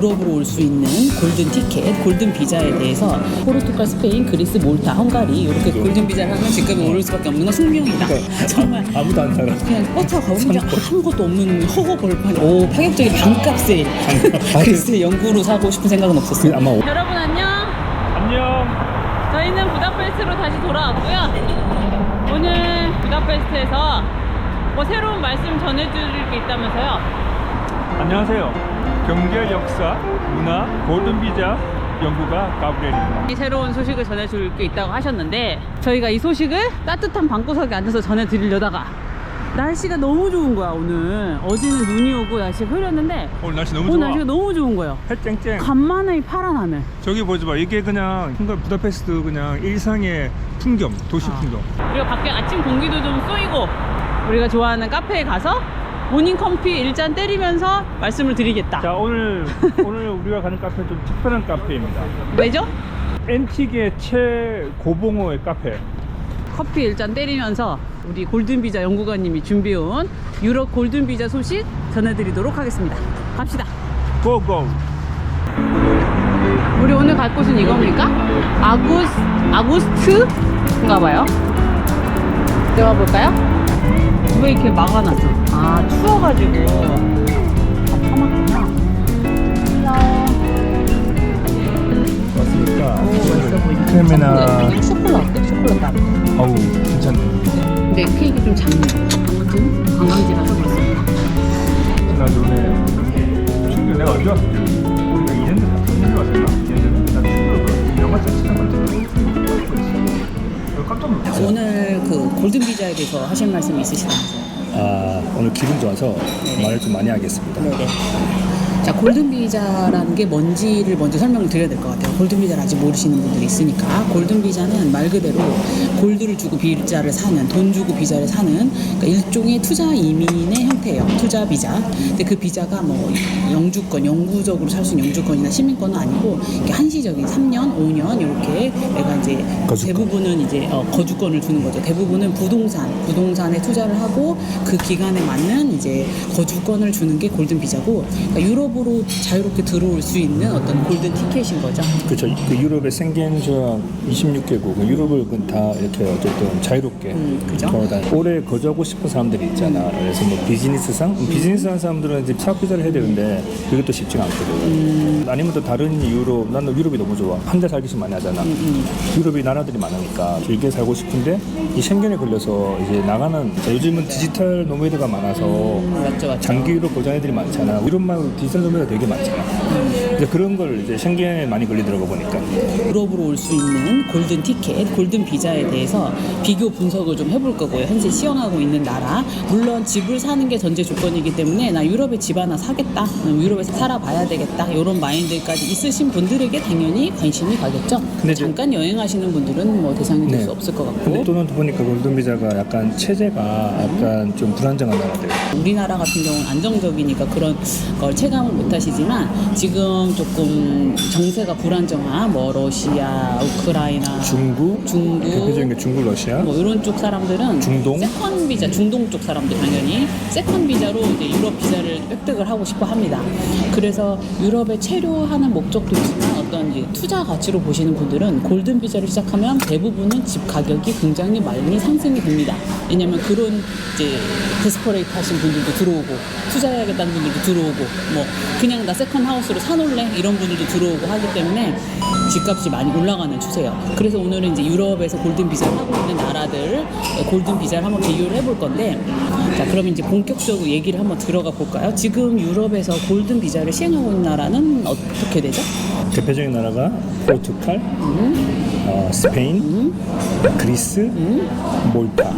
유럽으로 올 수 있는 골든 티켓, 골든 비자에 대해서 포르투갈, 스페인, 그리스, 몰타, 헝가리 이렇게 골든 비자를 하면 직급이 오를 수밖에 없는 건 숙명이다. 정말 아무도 안 살아. 그냥 가고 그냥 아무것도 없는 허허 벌판. 오 파격적인 반값 세일. 글쎄 연구로 사고 싶은 생각은 없었어요. 아마 오- 여러분 안녕. 안녕. 저희는 부다페스트로 다시 돌아왔고요. 오늘 부다페스트에서 뭐 새로운 말씀 전해드릴 게 있다면서요. 안녕하세요. 경제, 역사, 문화, 골든 비자 연구가 가브리엘입니다. 이 새로운 소식을 전해줄 게 있다고 하셨는데 저희가 이 소식을 따뜻한 방구석에 앉아서 전해드리려다가 날씨가 너무 좋은 거야 오늘 어제는 눈이 오고 날씨가 흐렸는데 오늘 날씨 너무 오늘 좋아. 날씨가 너무 좋은 거예요 해 쨍쨍. 간만에 이 파란 하늘 저기 보지 마. 이게 그냥 순간 부다페스트 그냥 일상의 풍경, 도시 아. 풍경. 그리고 밖에 아침 공기도 좀 쏘이고 우리가 좋아하는 카페에 가서 모닝 커피 일잔 때리면서 말씀을 드리겠다 자 오늘 오늘 우리가 가는 카페 좀 특별한 카페입니다. 왜죠? 앤틱의 최고봉호의 카페. 커피 일잔 때리면서 우리 골든비자 연구관님이 준비해온 유럽 골든비자 소식 전해드리도록 하겠습니다 갑시다 고고. 우리 오늘 갈 곳은 이겁니까? 아구스 아구스트인가 봐요. 들어가 볼까요? 왜 이렇게 막아놨어? 아 추워가지고 다 파놨구나. 왔으니까. 크레메나. 이거 초콜릿 어때? 초콜릿 맛. 어우 괜찮네. 근데 케이크 좀 작네. 아무튼 관광지라서 그렇습니다. 나 전에 충격 내가 언제 왔을 때 우리가 2년 전 3년 왔었나? 2년 전에 나 충격을 영화 자체가 많더라고 깜짝 놀랐어 오늘 그 골든 비자에 대해서 하실 말씀이 있으시다면서요? 아, 오늘 기분 좋아서 네네. 말을 좀 많이 하겠습니다. 네네. 자, 골든 비자라는 게 뭔지를 먼저 설명을 드려야 될 것 같아요. 골든 비자를 아직 모르시는 분들이 있으니까. 골든 비자는 말 그대로 골드를 주고 비자를 사는, 돈 주고 비자를 사는 그러니까 일종의 투자 이민의 형태예요. 투자 비자. 근데 그 비자가 뭐 영주권, 영구적으로 살 수 있는 영주권이나 시민권은 아니고 이렇게 한시적인 3년, 5년 이렇게 내가 이제 거주권. 대부분은 이제 어, 거주권을 주는 거죠. 대부분은 부동산, 부동산에 투자를 하고 그 기간에 맞는 이제 거주권을 주는 게 골든 비자고 그러니까 유럽 으로 자유롭게 들어올 수 있는 어떤 골든 티켓인 거죠. 그렇죠. 그 유럽의 생겐 조약 26개국, 유럽을 그다 이렇게 어쨌든 자유롭게 음, 그죠? 돌아다니. 오래 거주하고 싶은 사람들이 있잖아. 그래서 뭐 비즈니스상, 비즈니스 하는 사람들은 이제 사업 비자를 해야 되는데 그것도 쉽지가 않거든. 음. 아니면 또 다른 이유로 나는 유럽이 너무 좋아. 혼자 살기 좀 많이 하잖아. 음, 유럽이 나라들이 많으니까 길게 살고 싶은데 이 schengen에 걸려서 이제 나가는 자, 요즘은 디지털 노매드가 많아서 음, 맞죠, 맞죠. 장기로 보장 애들이 많잖아. 유럽 말고 디지털 노매가 되게 많잖아. 이제 그런 걸 이제 schengen에 많이 걸리더라고 보니까. 유럽으로 올 수 있는 골든 티켓, 골든 비자에 대해서 비교 분석을 좀 해볼 거고요. 현재 시행하고 있는 나라. 물론 집을 사는 게 전제 조건이기 때문에 나 유럽에 집 하나 사겠다. 음, 유럽에서 살아봐야 되겠다. 이런 마인드까지 있으신 분들에게 당연히 관심이 가겠죠. 근데 잠깐 여행하시는 분들은 뭐 대상이 될 네. 수 없을 것 같고. 근데 또는 보니까 골든 비자가 약간 체제가 약간 좀 불안정한 나라들. 우리나라 같은 경우는 안정적이니까 그런 걸 체감 을 못 하시지만 지금 조금 정세가 불안정한 뭐 러시아, 우크라이나, 중국, 중국, 대표적인 게 중국, 러시아. 뭐 이런 쪽 사람들은 중동? 세컨 비자, 중동 쪽 사람들 당연히 세컨 비자로 이제 유럽 비자를 획득을 하고 싶어 합니다. 그래서 유럽에 체류하는 목적도 있지만 어떤 이제 투자 가치로 보시는 분들은 골든 비자를 시작하면 대부분은 집 가격이 굉장히 많이 상승이 됩니다. 왜냐면 그런 이제 데스퍼레이트 하신 분들도 들어오고 투자해야겠다는 분들도 들어오고 뭐 그냥 나 세컨 하우스로 사놓을래 이런 분들도 들어오고 하기 때문에 집값이 많이 올라가는 추세예요. 그래서 오늘은 이제 유럽에서 골든 비자를 하고 있는 나라들 골든 비자를 한번 비교를 해볼 건데 자 그럼 이제 본격적으로 얘기를 한번 들어가 볼까요? 지금 유럽에서 골든 비자를 시행하고 있는 나라는 어떻게 되죠? 대표적인 나라가 포르투갈, 음, 어, 스페인, 그리스, 몰타.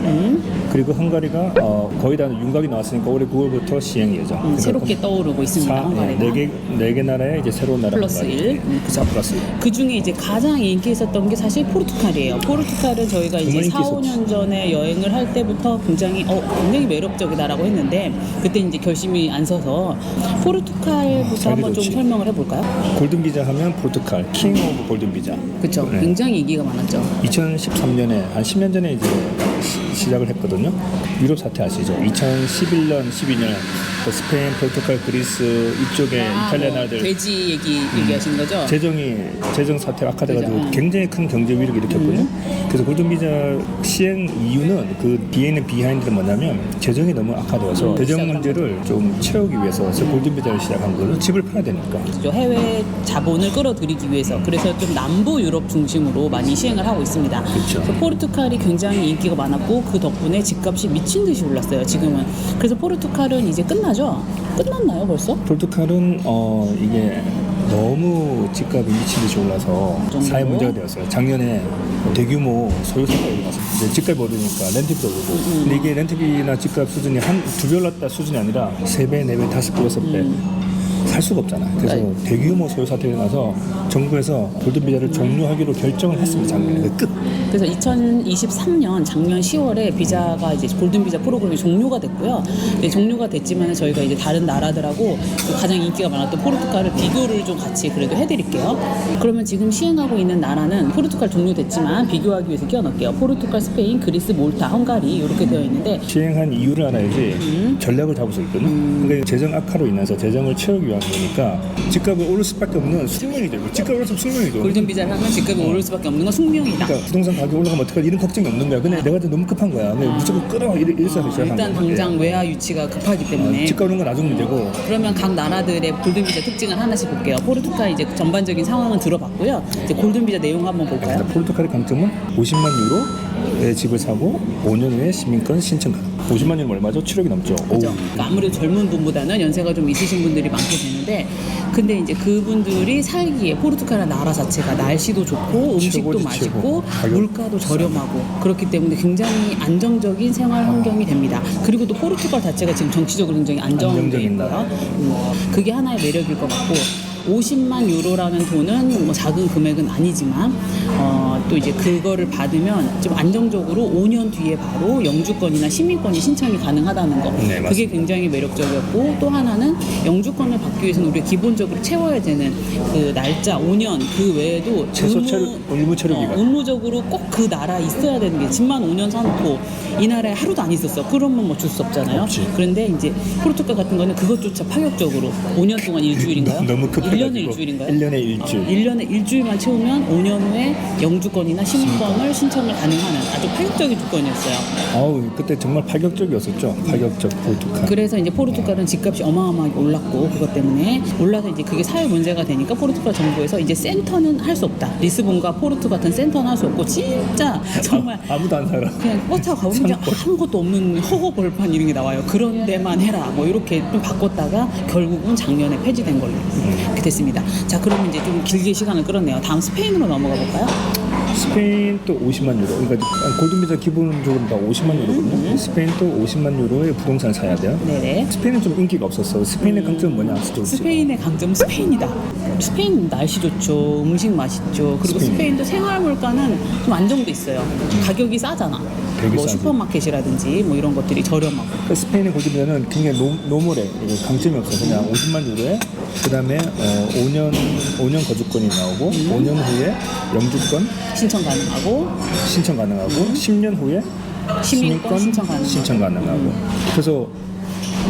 그리고 헝가리가 어, 거의 다 윤곽이 나왔으니까 올해 9월부터 시행 예정. 음, 새롭게 떠오르고 있습니다. 헝가리가. 네개 네개 나라의 이제 새로운 나라 플러스 헝가리. 일. 음. 사 플러스 일. 그 중에 이제 가장 인기 있었던 게 사실 포르투갈이에요. 포르투갈은 저희가 이제 정말 인기 4, 있었지. 5년 전에 여행을 할 때부터 굉장히 어 굉장히 매력적이다라고 했는데 그때 이제 결심이 안 서서 포르투갈부터 잘 한번 좀 되었지. 설명을 해볼까요? 골든 비자 하면 포르투갈 킹 오브 골든 비자. 그렇죠. 네. 굉장히 인기가 많았죠. 2013년에 한 10년 전에 이제 시- 시작을 했거든요. 유럽 사태 아시죠? 2011년, 12년 그 스페인, 포르투갈, 그리스 이쪽에 아, 이탈리아 뭐 나라들 돼지 얘기 얘기하시는 거죠? 재정이 재정 사태가 악화돼가지고 그죠. 음. 굉장히 큰 경제 위력을 일으켰거든요. 그래서 골든 비자 시행 이유는 그 뒤에 있는 비하인드는 뭐냐면 재정이 너무 악화되어서 음, 재정 시작한 문제를 좀 채우기 위해서 그래서 골든 비자를 시작한 거죠. 집을 팔아야 되니까. 저 해외 자본을 끌어들이기 위해서 그래서 좀 남부 유럽 중심으로 많이 시행을 하고 있습니다. 그렇죠. 그래서 포르투갈이 굉장히 인기가 많 았고 그 덕분에 집값이 미친 듯이 올랐어요. 지금은 그래서 포르투갈은 이제 끝나죠? 끝났나요 벌써? 포르투갈은 어 이게 너무 집값이 미친 듯이 올라서? 사회 문제가 되었어요. 작년에 대규모 소유 사고가 일어났어요. 이제 집값이 오르니까 렌트비도 오르고. 음, 근데 이게 렌트비나 집값 수준이 한 두 배 올랐다 수준이 아니라 세 배, 네 배, 다섯 배, 여섯 배. 음. 살 수가 없잖아. 그래서 네. 대규모 소유 사태가 일어나서 정부에서 골든 비자를 종료하기로 결정을 했습니다. 작년에 그 끝. 그래서 2023년 작년 10월에 비자가 이제 골든 비자 프로그램이 종료가 됐고요. 네, 종료가 됐지만 저희가 이제 다른 나라들하고 그 가장 인기가 많았던 포르투갈을 비교를 좀 같이 그래도 해드릴게요. 그러면 지금 시행하고 있는 나라는 포르투갈 종료됐지만 비교하기 위해서 끼워넣을게요. 포르투갈, 스페인, 그리스, 몰타, 헝가리 이렇게 되어 있는데 시행한 이유를 알아야지 음. 전략을 잡을 수 있거든요. 그러니까 재정 악화로 인해서 재정을 채우기 위한 거니까 집값이 오를 수밖에 없는 숙명이죠. 이거. 집값 올랐으면 숙명이죠. 골든 비자를 하면 집값이 오를 수밖에 없는 건 숙명이다. 그러니까 부동산 가격 올라가면 어떡하지 이런 걱정이 없는 거야. 근데 내가 너무 급한 거야. 근데 무조건 끌어 이래 이래서 시작한 아. 일단 거야. 당장 외화 유치가 급하기 때문에 집값 오른 건 나중 문제고 그러면 각 나라들의 골든 비자 특징을 하나씩 볼게요. 포르투갈 이제 전반적인 상황은 들어봤고요. 이제 골든 비자 내용 한번 볼까요? 그래서 포르투갈의 강점은 50만 유로의 집을 사고 5년 후에 시민권 신청 가능. 50만 유로 얼마죠? 7억이 넘죠. 오. 그죠? 그러니까 아무래도 젊은 분보다는 연세가 좀 있으신 분들이 많게 되는데, 근데 이제 그분들이 살기에 포르투갈의 나라 자체가 날씨도 좋고 음식도 최고지, 맛있고 최고. 가격 물가도 저렴하고 그렇기 때문에 굉장히 안정적인 생활 환경이 됩니다. 그리고 또 포르투갈 자체가 지금 정치적으로 굉장히 안정돼 안정적인 있고요. 음, 그게 하나의 매력일 것 같고. 50만 유로라는 돈은 뭐 작은 금액은 아니지만 어, 또 이제 그거를 받으면 좀 안정적으로 5년 뒤에 바로 영주권이나 시민권이 신청이 가능하다는 거. 네, 그게 맞습니다. 굉장히 매력적이었고 또 하나는 영주권을 받기 위해서는 우리가 기본적으로 채워야 되는 그 날짜 5년 그 외에도 최소 체류- 의무 체류 기간. 의무적으로 꼭 그 나라에 있어야 되는 게 집만 5년 사놓고 이 나라에 하루도 안 있었어. 그러면 뭐 줄 수 없잖아요. 없지. 그런데 이제 포르투갈 같은 거는 그것조차 파격적으로 5년 동안 일주일인가요? 너무 급해가지고 1년에 일주일인가요? 1년에 일주일. 1년에 일주일만 채우면 5년 후에 영주 권이나 시민권을 신청을 가능하는 아주 파격적인 조건이었어요. 아우 그때 정말 파격적이었었죠. 파격적 포르투갈. 그래서 이제 포르투갈은 집값이 어마어마하게 올랐고 그것 때문에 올라서 이제 그게 사회 문제가 되니까 포르투갈 정부에서 이제 센터는 할 수 없다. 리스본과 포르투 같은 센터는 할 수 없고 진짜 정말 아, 아무도 안 살아. 그냥 타고 가보면 그냥 아무것도 없는 허허 벌판 이런 게 나와요. 그런 데만 해라. 뭐 이렇게 좀 바꿨다가 결국은 작년에 폐지된 걸로 이렇게 됐습니다. 자, 그러면 이제 좀 길게 시간을 끌었네요. 다음 스페인으로 넘어가 볼까요? 스페인 또 50만 유로. 그러니까 골든비자 기본적으로 다 50만 유로거든요. 스페인 또 50만 유로의 부동산을 사야 돼요. 네네. 스페인은 좀 인기가 없었어. 스페인의 강점은 뭐냐? 스페인의 강점은 스페인이다. 스페인 날씨 좋죠. 음식 맛있죠. 그리고 스페인. 스페인 도 생활 물가는 좀 안정돼 있어요. 가격이 싸잖아. 되게 뭐 싸지. 슈퍼마켓이라든지 뭐 이런 것들이 저렴하고. 그 스페인의 골든비자는 굉장히 노, 노멀해. 이게 강점이 없어. 그냥 50만 유로에 그다음에 어, 5년 5년 거주권이 나오고 5년 후에 영주권 신청 가능하고 신청 가능하고 10년 후에 시민권 신청 가능하고. 신청 가능하고. 그래서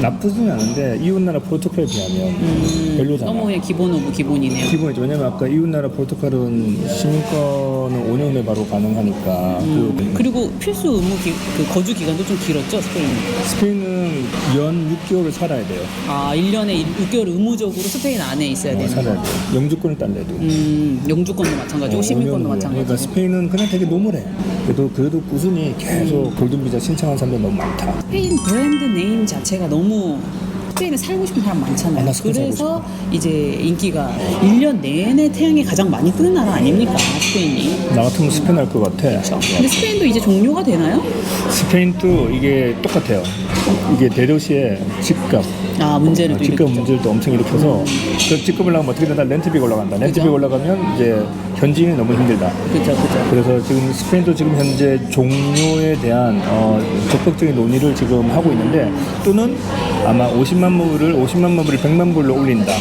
나쁘진 않은데 이웃나라 포르투갈에 비하면 별로잖아. 너무 그냥 기본 오브 기본이네요. 기본이죠. 왜냐면 아까 이웃나라 포르투갈은 시민권은 5년 후에 바로 가능하니까 그 그리고 필수 의무 기, 그 거주 기간도 좀 길었죠, 스페인. 스페인은 연 6개월을 살아야 돼요. 아, 1년에 6개월 의무적으로 스페인 안에 있어야 어, 되는 거. 살아야 돼요. 영주권을 딸래도. 음, 영주권도 마찬가지고 어, 시민권도 5년 후에. 마찬가지고. 그러니까 스페인은 그냥 되게 노멀해. 그래도 그래도 꾸준히 계속 골든비자 신청한 사람들 너무 많다. 스페인 브랜드 네임 자체가 너무 스페인에 살고 싶은 사람 많잖아요. 아, 그래서 이제 인기가 1년 내내 태양이 가장 많이 뜨는 나라 아닙니까? 스페인이. 나 같으면 스페인 할 것 같아. 그렇죠. 근데 스페인도 이제 종료가 되나요? 스페인도 이게 똑같아요. 이게 대도시의 집값, 아 문제를 어, 또 일으키죠. 문제를 또 엄청 일으켜서 그 직급을 올라가면 어떻게 된다 렌트비가 올라간다 렌트비가 그죠. 올라가면 이제 현지인이 너무 힘들다 그죠 그죠. 그래서 지금 스페인도 지금 현재 종료에 대한 어, 적극적인 논의를 지금 하고 있는데 또는 아마 50만 불을 50만 불을 100만 불로 올린다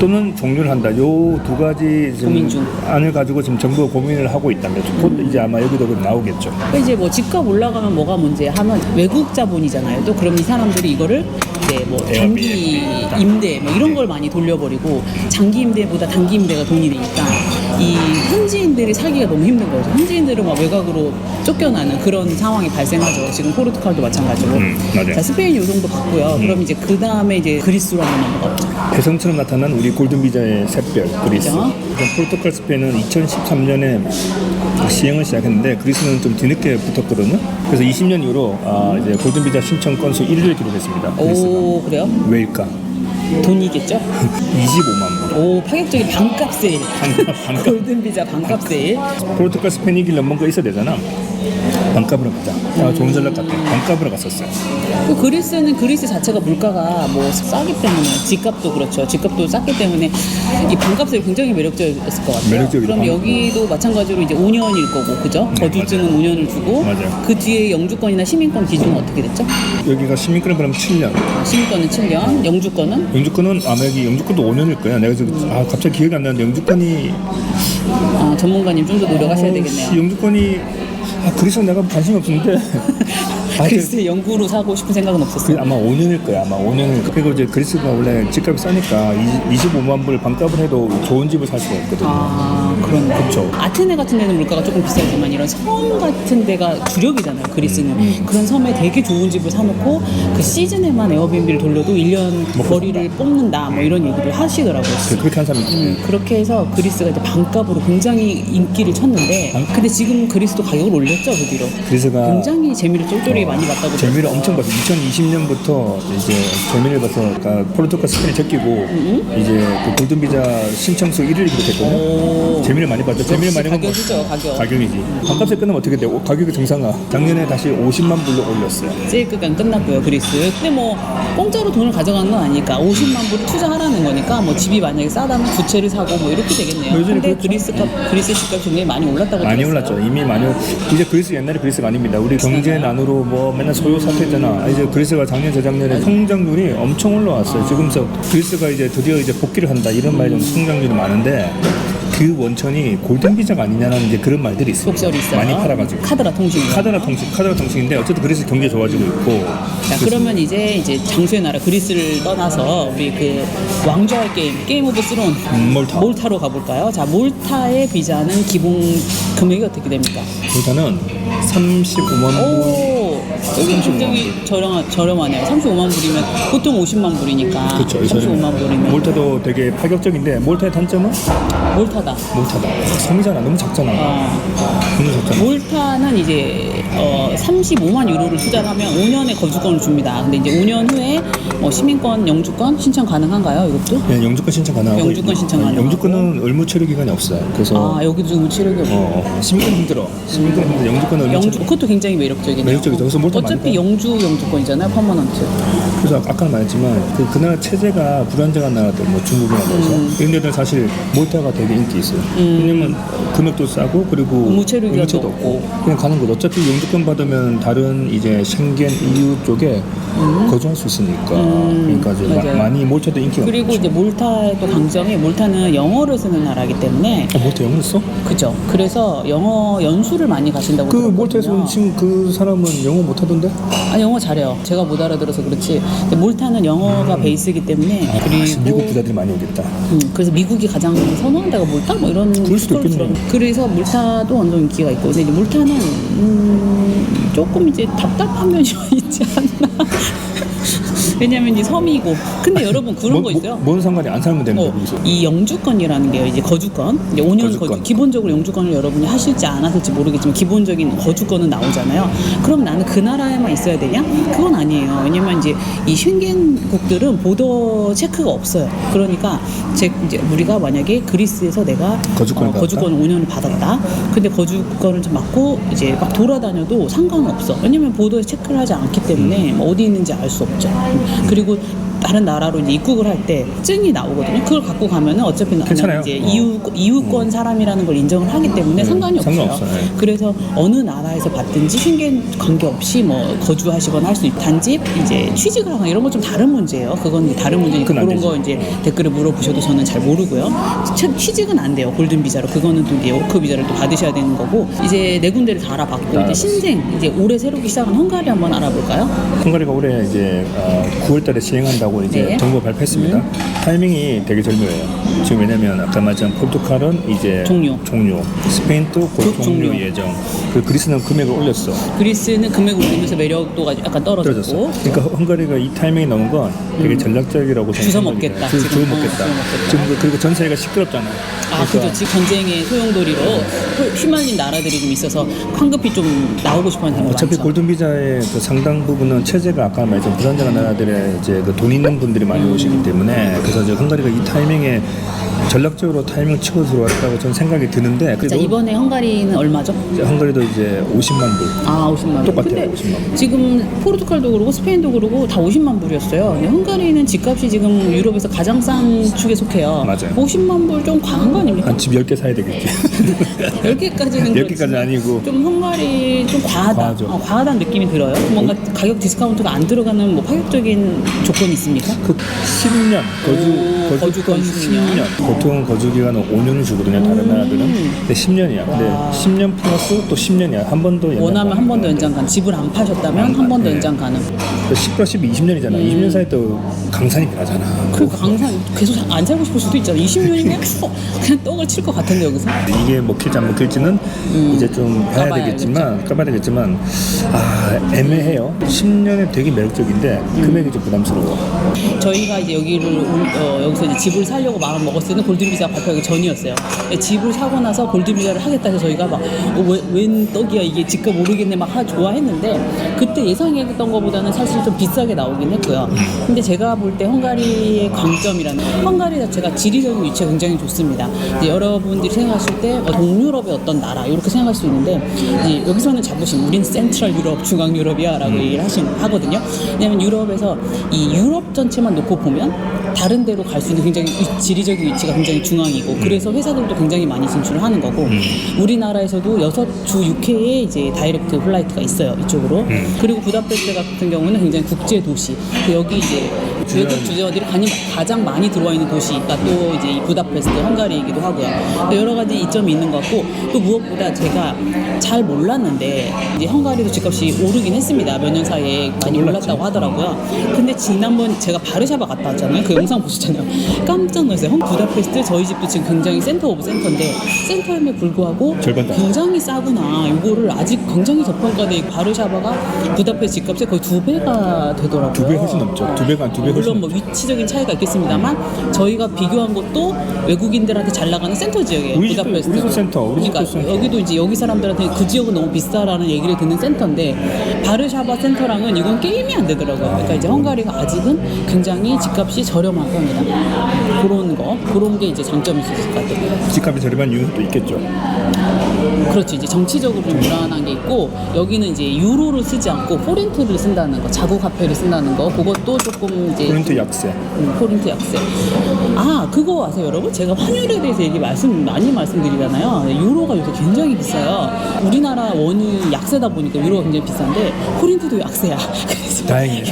또는 종료를 한다 요 두 가지 지금 고민 중. 안을 가지고 지금 정부가 고민을 하고 있다면 곧 이제 아마 여기도 나오겠죠. 그러니까 이제 뭐 집값 올라가면 뭐가 문제 하면 외국 자 본이잖아요. 또 그럼 이 사람들이 이거를 이제 뭐 장기 임대 뭐 이런 걸 많이 돌려버리고 장기 임대보다 단기 임대가 돈이 되니까 이 현지인들이 살기가 너무 힘든 거죠. 현지인들은 막 외곽으로 쫓겨나는 그런 상황이 발생하죠. 지금 포르투갈도 마찬가지고. 음, 맞아요. 자 스페인 요 정도 봤고요. 그럼 이제 그 다음에 이제 그리스로 한번 넘어가보죠. 혜성처럼 나타난 우리 골든 비자의 샛별 그리스. 그죠. 우선 포르투갈 스페인은 2013년에 시행을 시작했는데 그리스는 좀 뒤늦게 붙었거든요. 그래서 20년 이후로 아, 이제 골든 비자 신청 건수 1위를 기록했습니다. 그리스가. 오 그래요? 왜일까? 돈이겠죠? 25만 불. 오 파격적인 반값 세일. 반값, 반값. 골든 비자 반값 세일. 포르투갈 스페인 이기려면 뭔가 있어야 되잖아. 반값으로 가자. 아, 좋은 전략 같아. 반값으로 갔었어요. 그 그리스는 그리스 자체가 물가가 뭐 싸기 때문에 집값도 그렇죠. 집값도 쌌기 때문에 이 반값이 굉장히 매력적이었을 것 같아요. 매력적이죠, 그럼 반- 여기도 마찬가지로 이제 5년일 거고, 그죠? 네, 거주증은 5년을 주고 맞아요. 그 뒤에 영주권이나 시민권 기준은 어떻게 됐죠? 여기가 시민권을 보면 7년. 시민권은 7년, 영주권은 영주권은 아마 여기 영주권도 5년일 거야. 내가 지금 아 갑자기 기억이 안 나는데 영주권이 아, 전문가님 좀 더 노력하셔야 어, 되겠네요. 씨, 영주권이 아 그래서 내가 관심이 없었는데 아, 그- 그리스 영구로 사고 싶은 생각은 그 없었어요. 아마 5년일 거야 아마 5년일 거야 그리고 이제 그리스가 원래 집값이 싸니까 25만 불 반값을 해도 좋은 집을 살 수가 있거든요. 아, 그런 그렇죠 아테네 같은 데는 물가가 조금 비싸지만 이런 섬 같은 데가 주력이잖아요. 그리스는. 음, 그런 섬에 되게 좋은 집을 사놓고 그 시즌에만 에어비앤비를 돌려도 1년 거리를 뽑는다 뭐 이런 얘기를 하시더라고요. 그- 그렇게 한 사람이 있지 음, 그렇게 해서 그리스가 이제 반값으로 굉장히 인기를 쳤는데 반- 근데 지금 그리스도 가격을 올렸죠 그 뒤로. 그리스가 굉장히 재미를 쫄쫄이 많이 봤다고 어, 재미를. 엄청 봤어 2020년부터 이제 재미를 봐서 그러니까 포르투갈 스페인이 제끼고 이제 그 골든 비자 신청 수 1위를 기록했거든요 오. 재미를 많이 봤죠. 재미를 많이 보면 가격이죠 가격 가격이지. 반값에 끝나면 어떻게 돼? 오, 가격이 정상화. 작년에 다시 50만 불로 올렸어요. 세일 기간 끝났고요 그리스 근데 뭐 공짜로 돈을 가져가는 건 아니니까 50만 불을 투자하라는 거니까 뭐 집이 만약에 싸다면 부채를 사고 뭐 이렇게 되겠네요 요즘에 근데 그렇죠. 그리스 값 그리스 집값 굉장히 많이 올랐다고 많이 들었어요. 올랐죠. 이미 많이 올- 이제 그리스 옛날에 그리스가 아닙니다. 우리 경제 난으로 뭐 맨날 소요 사태잖아. 아, 이제 그리스가 작년 재작년에 성장률이 엄청 올라왔어요. 지금서 그리스가 이제 드디어 이제 복귀를 한다 이런 말이 좀 성장률이 많은데 그 원천이 골든 비자가 아니냐는 이제 그런 말들이 있어요. 속설이 있어요 많이 팔아가지고. 카드라 통신 카드라 통신, 카드라 통신인데 어쨌든 그리스 경제 좋아지고 있고. 자 그러면 이제 이제 장수의 나라 그리스를 떠나서 우리 그 왕좌의 게임 게임 오브 스론 음, 몰타. 몰타로 가볼까요? 자 몰타의 비자는 기본 금액이 어떻게 됩니까? 일단은 35만 불. 오 여기 굉장히 저렴 저렴하네요. 35만 불이면 보통 50만 불이니까 그렇죠. 35만 불이면 몰타도 되게 파격적인데 몰타의 단점은 몰타다. 몰타다. 섬이잖아. 너무 작잖아. 어, 너무 작잖아. 몰타는 이제 어, 35만 유로를 투자를 하면 5년의 거주권을 줍니다. 근데 이제 5년 후에 뭐 시민권, 영주권 신청 가능한가요? 이것도? 네, 영주권 신청 가능하고 영주권 신청 네, 가능하고. 영주권은 의무 체류 기간이 없어요. 그래서 아 여기도 좀 치료가 없고. 어, 어, 시민권 힘들어. 시민권 힘들어. 영주권은 의무 영주 체류. 그것도 굉장히 매력적이네요. 매력적이죠. 그래서 몰타 어차피 영주 영주권이잖아요, 퍼머넌트. 그래서 아까 말했지만 그, 그 나라 체제가 불안정한 나라들 뭐 중국이나 러시아 음. 이런 데들 사실 몰타가 되게 인기 있어요. 왜냐면 금액도 싸고 그리고 의무 체류 기간도 의무체도 없고 그냥 가는 거죠. 어차피 영주권 받으면 다른 이제 schengen EU 쪽에 거주할 수 있으니까 그러니까 이제 마- 음. 맞아요. 많이 몰타도 인기가 그리고 많죠. 이제 몰타의 또 강점이 몰타는 영어를 쓰는 나라이기 때문에 어, 몰타 영어 써? 그죠. 그래서 영어 연수를 많이 가신다고 그 들었거든요. 몰타에서 온 지금 그 사람은 영어 못하던데? 아 영어 잘해요. 제가 못 알아들어서 그렇지. 몰타는 영어가 베이스이기 때문에 아, 미국 그리고 부자들이 많이 오겠다. 음, 그래서 미국이 가장 선호한 데가 몰타 뭐 이런 그럴 수도. 들었는데 그래서 몰타도 어느 정도 인기가 있고 근데 이제 몰타는 음, 조금 이제 답답한 면이 있지 않나. 왜냐면 이제 섬이고. 근데 여러분 그런 뭔- 거 있어요. 뭐- 뭔 상관이 안 살면 되는데 어, 거기서. 이 영주권이라는 게요, 이제 거주권. 이제 5년 거주권. 거주, 기본적으로 영주권을 여러분이 하실지 안 하실지 모르겠지만 기본적인 거주권은 나오잖아요. 그럼 나는 그 나라에만 있어야 되냐? 그건 아니에요. 왜냐면 이제 이 쉥겐국들은 보더 체크가 없어요. 그러니까 제 이제 우리가 만약에 그리스에서 내가 거주권을 받았다? 거주권 5년을 받았다. 근데 거주권을 좀 받고 이제 막 돌아다녀도 상관은 없어. 왜냐면 보더에 체크를 하지 않기 때문에 음. 뭐 어디 있는지 알 수 없죠. 그리고 다른 나라로 입국을 할 때 증이 나오거든요. 그걸 갖고 가면은 어차피 나는 괜찮아요. 이제 어. 이유 이웃권 음. 사람이라는 걸 인정을 하기 때문에 음. 상관이 없어요. 상관없어요. 네. 그래서 어느 나라에서 받든지 신겐 관계 없이 뭐 거주하시거나 할 수 있. 단지 이제 취직을 하거나 이런 건 좀 다른 문제예요. 그건 이제 다른 문제니까 그런 거 이제 댓글에 물어보셔도 저는 잘 모르고요. 취- 취직은 안 돼요. 골든 비자로 그거는 또 이제 워크 비자를 또 받으셔야 되는 거고 이제 네 군데를 다 알아봤고 이제 신생 이제 올해 새롭게 시작한 헝가리 한번 알아볼까요? 헝가리가 올해 이제 어, 9월달에 시행한다고. 이제 네. 정부 발표했습니다. 타이밍이 되게 절묘해요. 지금 왜냐면 아까 말한 포르투갈은 이제 종료. 종료, 스페인도 곧곧 종료, 종료. 예정. 그 그리스는 금액을 올렸어. 그리스는 금액을 올리면서 매력도가 약간 떨어졌고 떨어졌어. 그러니까 헝가리가 이 타이밍에 넣은 건 되게 전략적이라고 저는 주워 먹겠다. 주- 지금. 주워 어, 먹겠다. 주워 먹겠다. 지금 그- 그리고 전세가 시끄럽잖아요. 아, 그죠. 지금 전쟁의 소용돌이로 휘말린 나라들이 좀 있어서 황급히 좀 나오고 싶어 하는 사람이 어차피. 골든 비자의 그 상당 부분은 체제가 아까 말했던 불안정한 나라들의 이제 그 돈 있는 분들이 많이 음. 오시기 때문에 그래서 이제 헝가리가 이 타이밍에 전략적으로 타이밍을 치고 들어왔다고 저는 생각이 드는데 자, 이번에 헝가리는 얼마죠? 이제 헝가리도 이제 50만 불. 아, 50만 불. 똑같아요, 근데 50만 불. 지금 포르투갈도 그러고 스페인도 그러고 다 50만 불이었어요. 근데 헝가리는 집값이 지금 유럽에서 가장 싼 축에 속해요. 맞아요. 50만 불 좀 과한 거 아닙니까? 한 집 10개 사야 되겠지. 10개까지는 10개까지는 아니고 좀 헝가리 좀 과하다. 과하죠. 어, 과하다는 느낌이 들어요. 뭔가 가격 디스카운트가 안 들어가는 뭐 파격적인 조건이 있습니까? 그 10년 거주 오, 거주권 거주권 10년. 보통 거주 기간은 5년을 주거든요. 다른 음. 나라들은. 근데 10년이야. 근데 10년 플러스 또 10년이야. 한 번 더 연장. 원하면 한 번 더 연장 가능. 집을 안 파셨다면 한 번더 네. 연장 가능. 10 플러스 10이 20년이잖아. 20년 사이 또 강산이 변하잖아. 그 강산 계속 안 살고 싶을 수도 있잖아. 20년이면 그냥 떡을 칠 것 같은데 여기서. 이게 먹힐지 안 먹힐지는 이제 좀 봐야 음. 되겠지만 까봐야 되겠지만 아 애매해요. 10년에 되게 매력적인데 금액이 좀 부담스러워. 저희가 이제 여기를 올- 어, 여기서 이제 집을 사려고 마음 먹었을 때는 골든 비자 발표하기 전이었어요. 근데 집을 사고 나서 골든 비자를 하겠다 해서 저희가 막 어, 왜, 웬 떡이야 이게 집값 모르겠네 막 하- 좋아했는데 그때 예상했던 것보다는 사실 좀 비싸게 나오긴 했고요. 근데 제가 볼 때 헝가리의 강점이라는 헝가리 자체가 지리적인 위치가 굉장히 좋습니다. 여러분들이 생각하실 때 어, 동유럽의 어떤 나라 이렇게 생각할 수 있는데 여기서는 자부심 우린 센트럴 유럽 중앙 유럽이야 라고 얘기를 하신 하거든요. 왜냐하면 유럽에서 이 유럽 전체만 놓고 보면 다른 데로 갈 수 있는 굉장히 위- 지리적인 위치가 굉장히 중앙이고 그래서 회사들도 굉장히 많이 진출을 하는 거고 우리나라에서도 여섯 주 6회에 이제 다이렉트 플라이트가 있어요 이쪽으로. 그리고 부다페스트 같은 경우는 굉장히 국제 도시. 그 여기 이제 외국 주재원들이 가장- 가장 많이 들어와 있는 도시가 또 이제 이 부다페스트 헝가리이기도 하고요. 그러니까 여러 가지 이점이 있는 것 같고 또 무엇보다 제가 잘 몰랐는데 이제 헝가리도 집값이 오르긴 했습니다. 몇 년 사이에 많이 올랐다고 하더라고요. 근데 지난번 제가 바르샤바 갔다 왔잖아요. 그 영상 보셨잖아요. 깜짝 놀랐어요. 헝 부다페스트 저희 집도 지금 굉장히 센터 오브 센터인데 센터임에 불구하고 절반 다. 굉장히 싸구나 이거를 아직 굉장히 저평가돼 바르샤바가 부다페스트 집값의 거의 두 배가 되더라고요 두 배 훨씬 넘죠. 두 배가 두배 훨씬 물론 뭐 위치적인 차이가 있겠습니다만 저희가 비교한 것도 외국인들한테 잘 나가는 센터 지역이에요. 우리 집도- 부다페스트. 우리도 센터, 우리 집도 그러니까 센터. 여기도 이제 여기 사람들한테 그 지역은 너무 비싸라는 얘기를 듣는 센터인데 바르샤바 센터랑은 이건 게임이 안 되더라고요. 그러니까 이제 헝가리가 아직은 굉장히 집값이 저렴한 편이다. 그런 거 그런 게 이제 장점이 있을 것 같아요. 집값이 저렴한 이유는 또 있겠죠. 그렇죠. 이제 정치적으로 좀 불안한 게 있고 여기는 이제 유로를 쓰지 않고 포렌트를 쓴다는 거, 자국 화폐를 쓴다는 거 그것도 조금 이제 포인트 약세. 음, 포인트 약세. 아, 그거 아세요, 여러분? 제가 환율에 대해서 얘기 말씀 많이 말씀드리잖아요. 유로가 요새 굉장히 비싸요. 우리나라 원이 약세다 보니까 유로가 굉장히 비싼데 포인트도 약세야. 그래서 다행이에요.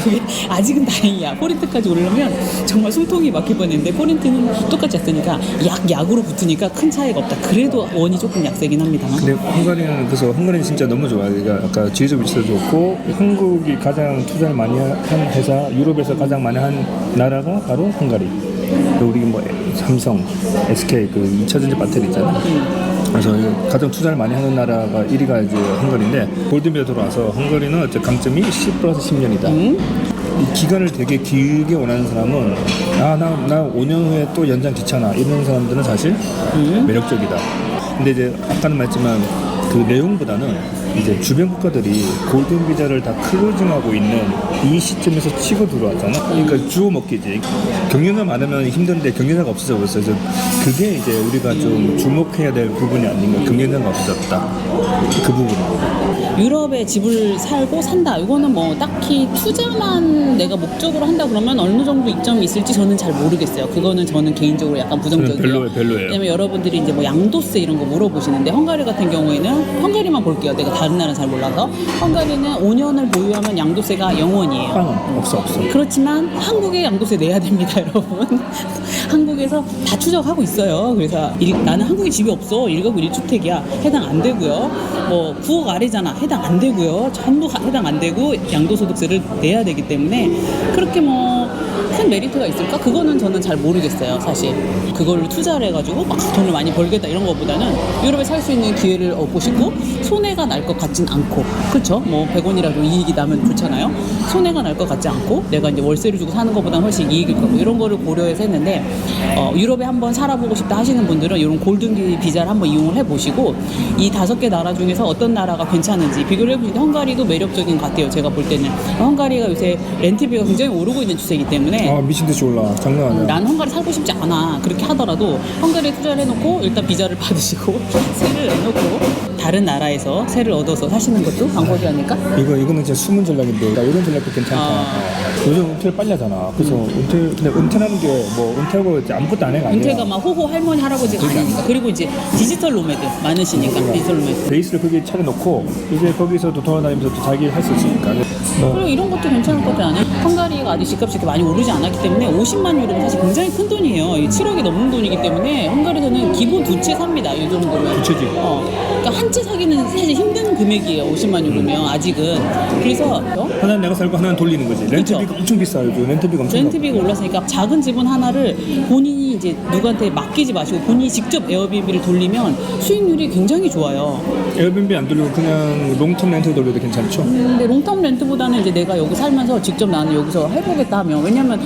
아직은 다행이야. 포인트까지 오르려면 정말 숨통이 막힐 뻔했는데 포인트는 똑같이 약세니까 약 약으로 붙으니까 큰 차이가 없다. 그래도 원이 조금 약세긴 합니다만. 근데 헝가리는 그래서 헝가리는 진짜 너무 좋아요. 그러니까 아까 지리적 위치도 좋고 한국이 가장 투자를 많이 한 회사, 유럽에서 가장 많이 한 나라가 바로 헝가리. 그 우리 뭐 삼성, SK 그 2차 전지 배터리 있잖아요. 그래서 이 가장 투자를 많이 하는 나라가 1위가 이제 헝가리인데 골든비에 들어와서 헝가리는 이제 강점이 10 플러스 10년이다. 이 기간을 되게 길게 원하는 사람은 아 나 나 5년 후에 또 연장 귀찮아 이런 사람들은 사실 매력적이다. 근데 이제 아까는 말했지만 그 내용보다는 이제 주변 국가들이 골든 비자를 다 클로징하고 있는 이 시점에서 치고 들어왔잖아. 그러니까 주워 먹기지. 경쟁자 많으면 힘든데 경쟁자가 없어져 버렸어. 그래서 그게 이제 우리가 좀 주목해야 될 부분이 아닌가. 경쟁자가 없어졌다. 그 부분. 유럽에 집을 살고 산다. 이거는 뭐 딱히 투자만 내가 목적으로 한다 그러면 어느 정도 이점이 있을지 저는 잘 모르겠어요. 그거는 저는 개인적으로 약간 부정적이에요. 별로예요, 별로예요. 왜냐면 여러분들이 이제 뭐 양도세 이런 거 물어보시는데 헝가리 같은 경우에는 헝가리만 볼게요. 내가 다른 나라는 잘 몰라서 헝가리는 5년을 보유하면 양도세가 0원이에요. 빵은 없어 없어. 그렇지만 한국에 양도세 내야 됩니다, 여러분. 한국에서 다 추적하고 있어요. 그래서 일- 나는 한국에 집이 없어. 1가구 1주택이야. 해당 안 되고요. 뭐 9억 아래잖아. 해당 안 되고요. 전부 가- 해당 안 되고 양도소득세를 내야 되기 때문에 그렇게 뭐 큰 메리트가 있을까? 그거는 저는 잘 모르겠어요, 사실. 그걸로 투자를 해가지고 막 돈을 많이 벌겠다 이런 것보다는 유럽에 살 수 있는 기회를 얻고 싶고 손해가 날 것 같진 않고 그렇죠? 뭐 100원이라도 이익이 나면 좋잖아요. 손해가 날 것 같지 않고 내가 이제 월세를 주고 사는 것보다는 훨씬 이익일 거고 이런 거를 고려해서 했는데 어, 유럽에 한번 살아보고 싶다 하시는 분들은 이런 골든 비자를 한번 이용을 해보시고 이 다섯 개 나라 중에서 어떤 나라가 괜찮은지 비교를 해보시는데 헝가리도 매력적인 것 같아요. 제가 볼 때는 헝가리가 요새 렌트비가 굉장히 오르고 있는 추세이기 때문에 아 미친 듯이 올라. 장난 아니야. 난 헝가리 살고 싶지 않아. 그렇게 하더라도 헝가리에 투자를 해놓고 일단 비자를 받으시고 세를 내놓고 다른 나라에서 세를 얻어서 사시는 것도 방법이 아닐까? 이거 이거는 진짜 숨은 전략인데 나 이런 전략도 괜찮다. 아. 요즘 은퇴를 빨리 하잖아. 그래서 은퇴 근데 은퇴라는 게 뭐 은퇴하고 이제 아무것도 안 해가 아니라 은퇴가 막 호호 할머니 할아버지가 아니니까 그리고 이제 디지털 노매드 많으시니까 디지털 노매드 베이스를 거기에 차려놓고 이제 거기서도 돌아다니면서 또 자기 할 수 있으니까. 뭐 그리고 이런 것도 괜찮을 것 같아요. 헝가리가 아직 집값이 그렇게 많이 오르지 않았기 때문에 50만 유로는 사실 굉장히 큰 돈이에요. 이 7억이 넘는 돈이기 때문에 헝가리에서는 기본 두 채 삽니다. 이 정도면. 두 채지. 어. 그러니까 한 채 사기는 사실 힘든 금액이에요. 50만 유로면 아직은. 그래서 어? 하나는 내가 살고 하나는 돌리는 거지. 렌트비가 엄청 비싸요. 요즘 렌트비가 엄청. 렌트비가 올랐으니까 작은 집은 하나를 본인이 이제 누구한테 맡기지 마시고 본인이 직접 에어비앤비를 돌리면 수익률이 굉장히 좋아요. 에어비앤비 안 돌리고 그냥 롱텀 렌트 돌려도 괜찮죠. 근데 롱텀 렌트보다는 이제 내가 여기 살면서 직접 나는 여기서 해보겠다 하면 왜냐면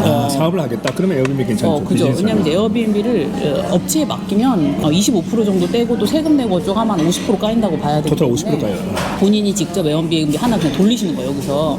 아, 사업을 하겠다. 그러면 에어비앤비 괜찮죠. 어, 그죠. 왜냐면 이제 에어비앤비를 어, 업체에 맡기면 어, 25% 정도 떼고 또 세금 내고 어쩌고 하면 50% 까인다고 봐야 되기 토탈 때문에 50% 까요. 본인이 직접 에어비앤비 하나 그냥 돌리시는 거예요. 여기서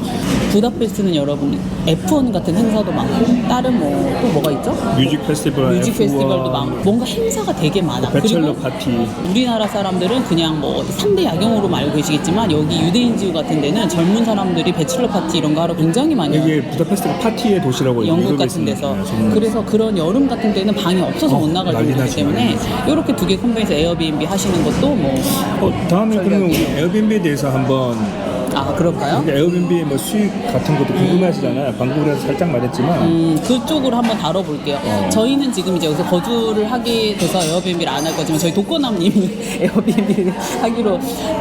부다페스트는 여러분 F1 같은 행사도 많고 다른 뭐 또 뭐가 있죠? 뮤직 페스티벌, 뮤직 F1, 페스티벌도 많고 뭔가 행사가 되게 많아. 배첼러 그리고 파티. 우리나라 사람들은 그냥 뭐 3대 야경으로 알고 계시겠지만 여기 유대인 지구 같은 데는 젊은 사람들이 배첼러 파티 이런 거 하러 굉장히 많이. 이게 부다페스트가 파티의 도시라고 영국 같은 있습니다. 데서 네. 그래서 그런 여름 같은 때는 방이 없어서 어, 못 나갈 정도이기 나지, 때문에 이렇게 두개 컴퍼니에서 에어비앤비 하시는 것도 뭐아 어, 다음에 그러면 우리 에어비앤비에 대해서 한번 아, 그럴까요? 그러니까 에어비앤비의 뭐 수익 같은 것도 궁금해하시잖아요. 방금 우리가 살짝 말했지만 음, 그쪽으로 한번 다뤄볼게요. 저희는 지금 이제 여기서 거주를 하게 돼서 에어비앤비를 안 할 거지만 저희 독거남님이 에어비앤비를 하기로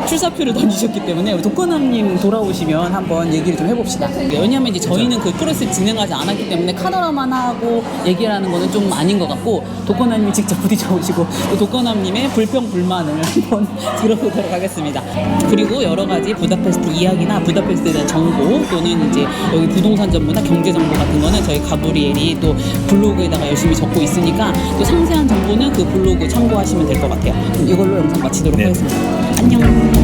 출사표를 던지셨기 때문에 독거남님 돌아오시면 한번 얘기를 좀 해봅시다. 왜냐면 이제 저희는 그 프로세스 진행하지 않았기 때문에 카더라만 하고 얘기를 하는 거는 좀 아닌 것 같고 독거남님이 직접 부딪혀 오시고 또 독거남님의 불평 불만을 한번 들어보도록 하겠습니다. 그리고 여러 가지 부다페스트 이야기나 부다페스트에 대한 정보 또는 이제 여기 부동산 정보나 경제 정보 같은 거는 저희 가브리엘이 또 블로그에다가 열심히 적고 있으니까 또 상세한 정보는 그 블로그 참고하시면 될 것 같아요. 이걸로 영상 마치도록 네. 하겠습니다. 안녕.